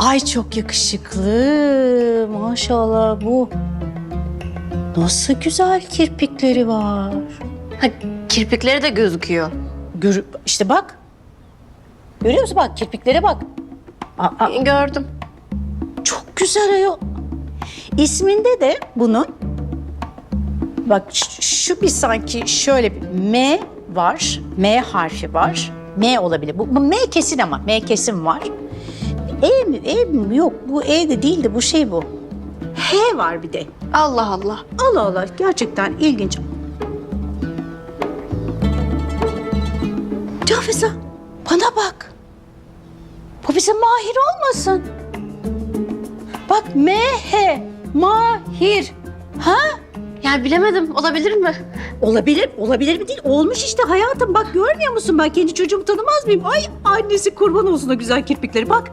Ay çok yakışıklı. Maşallah bu. Nasıl güzel kirpikleri var. Ha, kirpikleri de gözüküyor. Gör, işte bak. Görüyor musun bak kirpiklere bak. Aa, Gördüm. çok güzel ayol. İsminde de bunun bak şu bir sanki şöyle bir M var. M harfi var. M olabilir. Bu, bu M kesin ama. M kesin var. E mi? E mi? Yok bu E de değil de bu şey bu. H var bir de. Allah Allah. Allah Allah gerçekten ilginç. Cafize bana bak. Bu bize mahir olmasın. Bak M-H mahir. Ha? Yani bilemedim. Olabilir mi? Olabilir, olabilir mi değil? Olmuş işte hayatım. Bak görmüyor musun ben kendi çocuğumu tanımaz mıyım? Ay annesi kurban olsun o güzel kirpikleri bak.